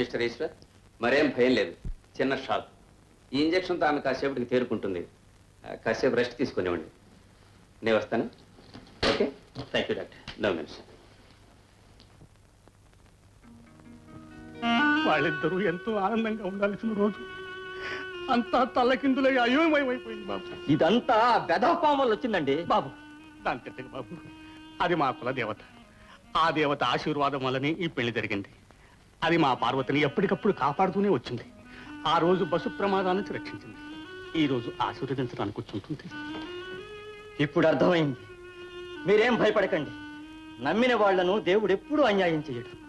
Mister Eshwar? మరేం భయం లేదు. చిన్న షాక్. ఈ ఇంజక్షన్తో ఆమె కాసేపటికి తేరుకుంటుంది. కాసేపు రెస్ట్ తీసుకునివ్వండి నేను వస్తాను. Okay? Thank you doctor. No mention వాళ్ళిద్దరూ ఎంతో ఆనందంగా ఉండాల్సిన రోజు. అంతా తల్లకిందులై అయోమయమైపోయింది బాబు. ఇదంతా గదపాం వల్ల వచ్చిందండి. బాబు దాని తిట్టకు బాబు అది మా కుల దేవత. ఆ దేవత ఆశీర్వాదం వల్లనే ఈ పెళ్ళి జరిగింది. అది మా పార్వతిని ఎప్పటికప్పుడు కాపాడుతూనే వచ్చింది. ఆ రోజు బస్సు ప్రమాదాల నుంచి రక్షించింది ఈ రోజు ఆశీర్వదించడానికి కూర్చుంటుంది ఇప్పుడు అర్థమైంది. మీరేం భయపడకండి. నమ్మిన వాళ్ళను దేవుడు ఎప్పుడూ అన్యాయం చేయడు.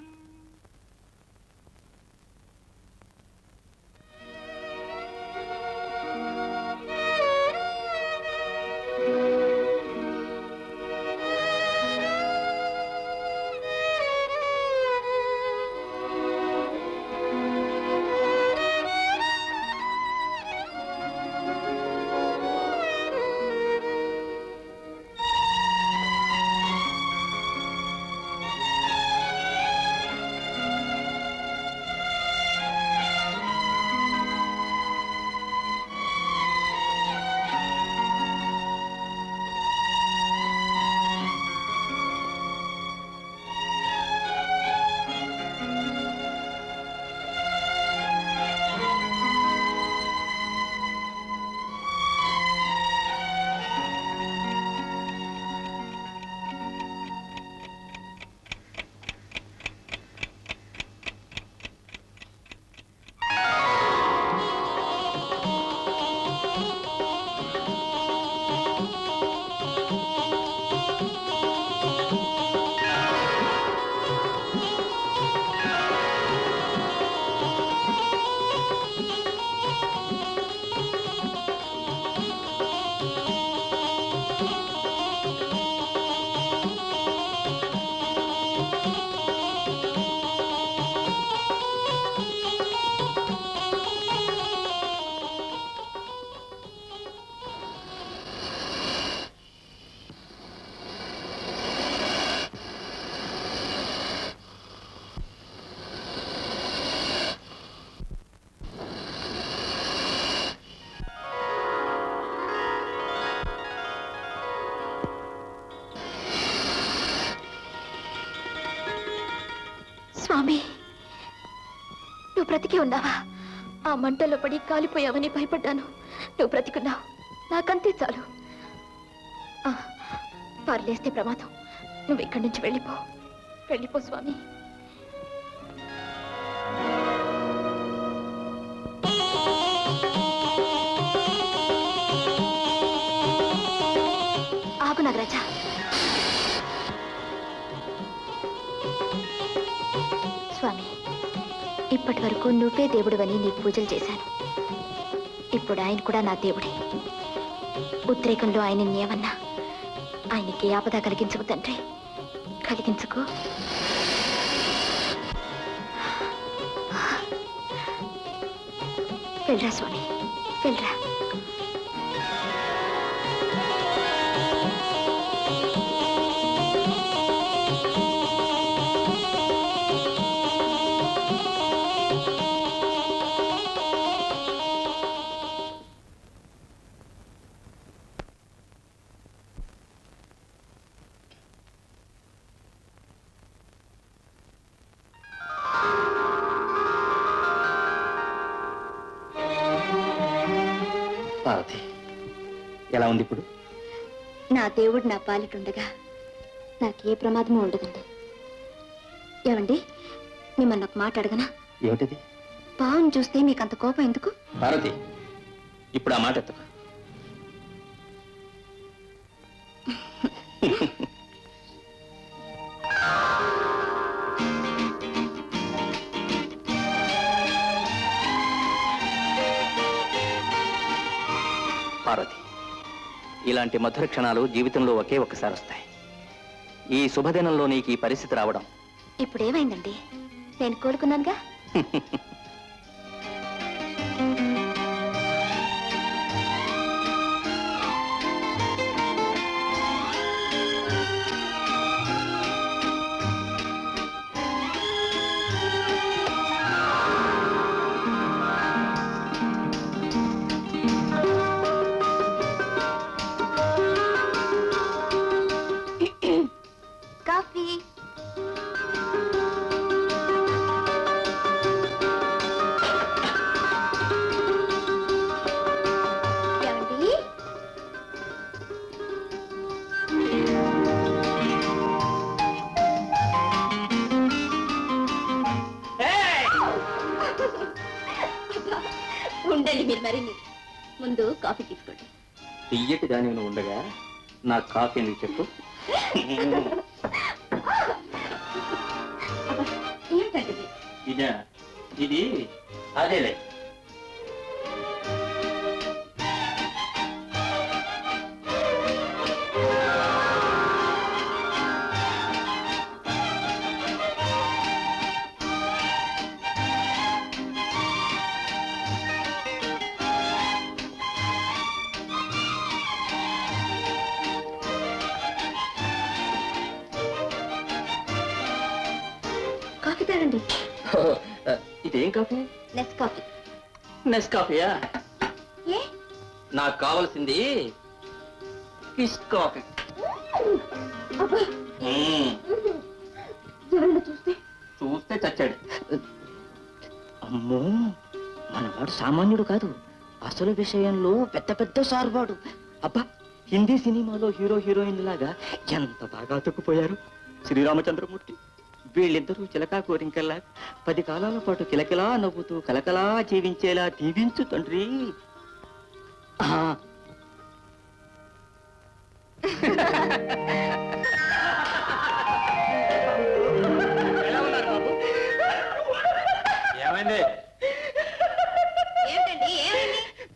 బ్రతికి ఉన్నావా? ఆ మంటల్లో పడి కాలిపోయావని భయపడ్డాను. నువ్వు బ్రతికున్నావు. నాకంతే చాలు. పర్లేస్తే ప్రమాదం. నువ్వు ఇక్కడి నుంచి వెళ్ళిపో. వెళ్ళిపో స్వామి. ఆగు నాగరాజా. ఇప్పటి వరకు నువ్వే దేవుడివని నీ పూజలు చేశాను. ఇప్పుడు ఆయన కూడా నా దేవుడే. ఉద్రేకంలో ఆయన ఏమన్నా ఆయనకి ఆపద కలిగించకు తండ్రి. కలిగించుకో. వెళ్ళరా స్వామి వెళ్ళరా. ఎలా ఉంది ఇప్పుడు? నా దేవుడు నా పాలిటుండగా నాకు ఏ ప్రమాదము ఉండదండి. ఏమండి? మిమ్మల్ని ఒక మాట అడగనా? ఏమిటిది? పావును చూస్తే మీకు అంత కోపం ఎందుకు? పార్వతి ఇప్పుడు ఆ మాట ఎత్తుకు. ఇలాంటి మధుర క్షణాలు జీవితంలో ఒకే ఒక్కసారి వస్తాయి. ఈ శుభదినంలో నీకు ఈ పరిస్థితి రావడం. ఇప్పుడు ఏమైందండి నేను కోలుకున్నానుగా? తియ్యటి దాని ఉండగా నా కాఫీ ఎందుకు చెప్పు? ఇది? అదేలే తాగండి ఇదేం కాఫీ? Nescafe. నెస్ కాఫీయా? ఏ? నాకు కావాల్సింది ఫిష్ కాఫీ. ఎవరైనా చూస్తే? చూస్తే చచ్చాడు. అమ్మో మనవాడు సామాన్యుడు కాదు. అసలు విషయంలో పెద్ద పెద్ద సార్వాడు. అబ్బా హిందీ సినిమాలో హీరో హీరోయిన్ లాగా ఎంత బాగా అతుక్కుపోయారు. శ్రీరామచంద్రమూర్తి. వీళ్ళిద్దరూ చిలకా కోరింకల్లా పది కాలాల పాటు కిలకిలా నవ్వుతూ కలకలా జీవించేలా దీవించు తండ్రి. ఏమైంది?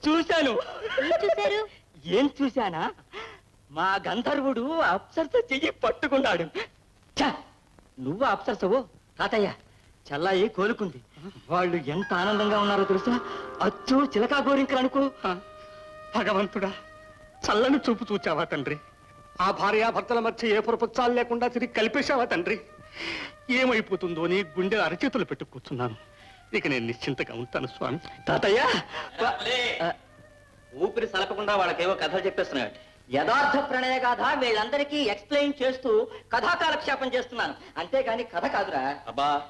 చూశాను. ఏం చూశారు? ఏం చూశానా? మా గంధర్వుడు అప్సరస చెయ్యి పట్టుకున్నాడు. ఛ! నువ్వు అప్సరసవు తాతయ్య చల్లాయి కోలుకుంది. వాళ్ళు ఎంత ఆనందంగా ఉన్నారో తెలుసా? అచ్చు చిలకా గోరింకలు అనుకో. భగవంతుడా చల్లని చూపు చూచావా తండ్రి? ఆ భార్యాభర్తల మధ్య ఏ పురపుచ్చాలు లేకుండా తిరిగి కలిపేశావా తండ్రి? ఏమైపోతుందో అని గుండె అరచేతులు పెట్టు కూర్చున్నాను. ఇక నేను నిశ్చింతగా ఉంటాను స్వామి. తాతయ్య! ఊపిరి సలపకుండా వాళ్ళకేవో కథలు చెప్పేస్తున్నాడు యథార్థ ప్రణయ గాథ వీళ్ళందరికీ ఎక్స్ప్లెయిన్ చేస్తూ కథా కాలక్షేపం చేస్తున్నాను. అంతేగాని కథ కాదురా. అబ్బా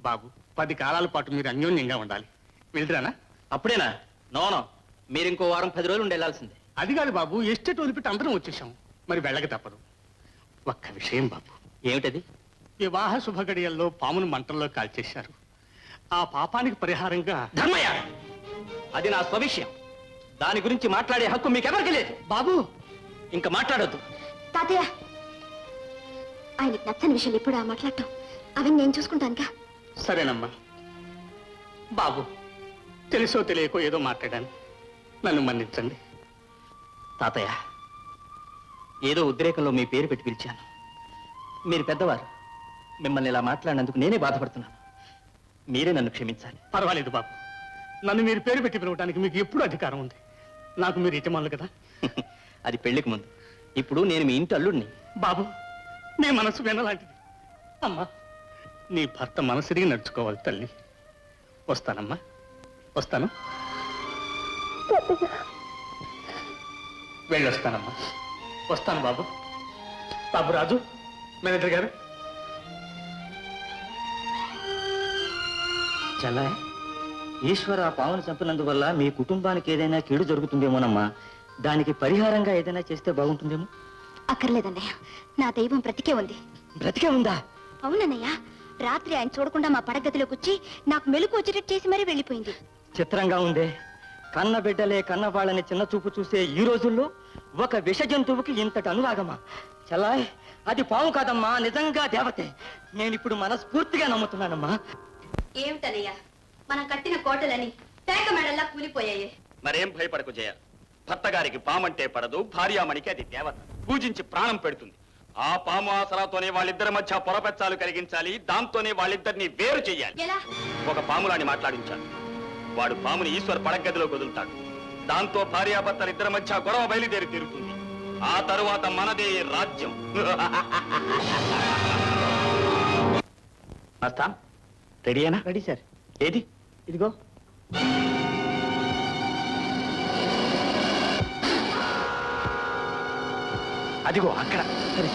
బాబు పది కాలాల పాటు మీరు అన్యోన్యంగా ఉండాలి. వెళ్తురానా? అప్పుడేనా? నోనో మీరు ఇంకో వారం పది రోజులు ఉండి వెళ్ళాల్సిందే అది కాదు బాబు ఎస్టేట్ వదిలిపెట్టి అందరం వచ్చేసాం మరి వెళ్ళక తప్పదు. ఒక్క విషయం బాబు. ఏమిటది? వివాహ శుభగడియల్లో పామును మంటల్లో కాల్చేశారు. ఆ పాపానికి పరిహారంగా ధర్మయ్య! అది నా స్వవిషయం. దాని గురించి మాట్లాడే హక్కు మీకెవరికి లేదు. బాబు! ఇంకా మాట్లాడొద్దు. తాతయ్య! ఆయనకి నచ్చని విషయాలు ఎప్పుడు ఆ మాట్లాడటం. అవన్నీ నేను చూసుకుంటానుగా. సరేనమ్మా. బాబు తెలుసో తెలియకో ఏదో మాట్లాడాను. నన్ను మన్నించండి. తాతయ్య ఏదో ఉద్రేకంలో మీ పేరు పెట్టి పిలిచాను. మీరు పెద్దవారు. మిమ్మల్ని ఇలా మాట్లాడినందుకు నేనే బాధపడుతున్నాను. మీరే నన్ను క్షమించాలి. పర్వాలేదు బాబు. నన్ను మీరు పేరు పెట్టి పిలవడానికి మీకు ఎప్పుడు అధికారం ఉంది. నాకు మీరు యజమానులు కదా? అది పెళ్ళికి ముందు. ఇప్పుడు నేను మీ ఇంటి అల్లుడిని. బాబు నీ మనసు వినలాంటిది అమ్మా నీ భర్త మనసురిగి నడుచుకోవాలి తల్లి. వస్తానమ్మా వస్తాను. వెళ్ళొస్తానమ్మా. వస్తాను బాబు. బాబు రాజు మేనేజర్ గారు. చల్లాయ్. ఈశ్వర ఆ పావును చంపినందువల్ల మీ కుటుంబానికి ఏదైనా కీడు జరుగుతుందేమోనమ్మా? దానికి పరిహారంగా ఏదైనా చేస్తే బాగుంటుందేమో? అక్కర్లేదన్నయ్య. నా దైవం బ్రతికే ఉంది. బ్రతికే ఉందా? అవునన్నయ్య. రాత్రి ఆయన చూడకుండా మా పడగదిలోకి వచ్చి నాకు మెలకు వచ్చేటట్టు చేసి మరీ వెళ్ళిపోయింది. చిత్రంగా ఉందే. కన్న బిడ్డలే కన్న వాళ్ళని చిన్న చూపు చూసే ఈ రోజుల్లో ఒక విష జంతువుకి ఇంతటి అనురాగమా? చలాయ్ అది పాము కాదమ్మా నిజంగా దేవతే. నేనిప్పుడు మనస్ఫూర్తిగా నమ్ముతున్నానమ్మా. ఏమిటనయ్యా మనం కట్టిన కోటలని పేక మెడల్లా కూలిపోయాయి. మరేం భయపడకు జయ. భర్త గారికి పామంటే పడదు భార్యామణికి అది దేవత. పూజించి ప్రాణం పెడుతుంది. ఆ పాము ఆసరాతోనే వాళ్ళిద్దరి మధ్య పొరపెచ్చాలు కలిగించాలి దాంతోనే వాళ్ళిద్దరిని వేరు చెయ్యాలి. ఎలా? ఒక పాములాని మాట్లాడించాలి వాడు పాముని ఈశ్వర్ పడగదిలో వదులుతాడు. దాంతో భార్యాభర్తల ఇద్దరి మధ్య గొడవ బయలుదేరి తీరుతుంది. ఆ తరువాత మనదే రాజ్యం. రెడీయేనా రెడీ సార్. ఏది? ఇదిగో. అదిగో అక్కడ. సరే.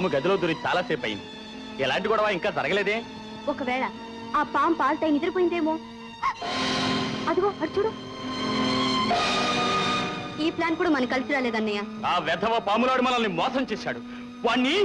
పాము గదిలో దూరి చాలాసేపు అయింది. ఎలాంటి గొడవ ఇంకా జరగలేదే? ఒకవేళ ఆ పాము పాలతో నిద్రపోయిందేమో? అదిగో అటు చూడు. ఈ ప్లాన్ కూడా మనకు కలిసి రాలేదన్నయ్య. ఆ వెధవ పాములాడు మనల్ని మోసం చేశాడు. వాణ్ణి